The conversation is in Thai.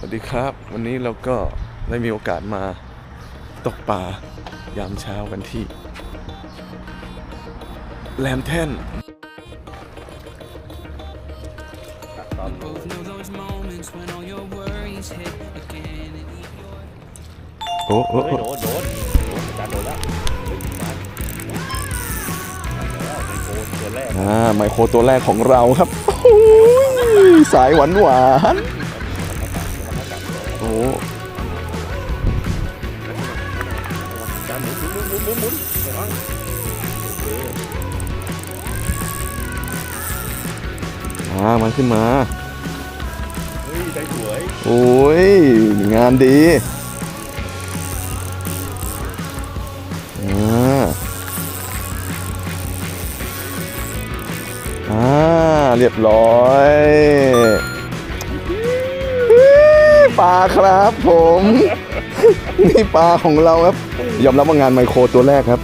สวัสดีครับ วันนี้เราก็ได้มีโอกาสมาตกปลายามเช้ากันที่แหลมแท่น Both know those moments when all your worries hit again and leave your โอ้โอ้เฮ้ยโอ้โดนโดนโดนอาจารย์โดนแล้วเฮ้ยมาแล้วไมโครตัวแรกอ่าไมโครตัวแรกของเราครับโอ้โหสายหวานหวานๆโอ้อา จารย์หมุนหมุนหมุนหมุนหมุนระวังโอเคอ่ามันขึ้นมา เฮ้ยได้สวยโอ้ย งานดีอ่าอ่า เรียบร้อย ปลาครับผม นี่ปลาของเราครับ ยอมรับว่างานไมโครตัวแรกครับ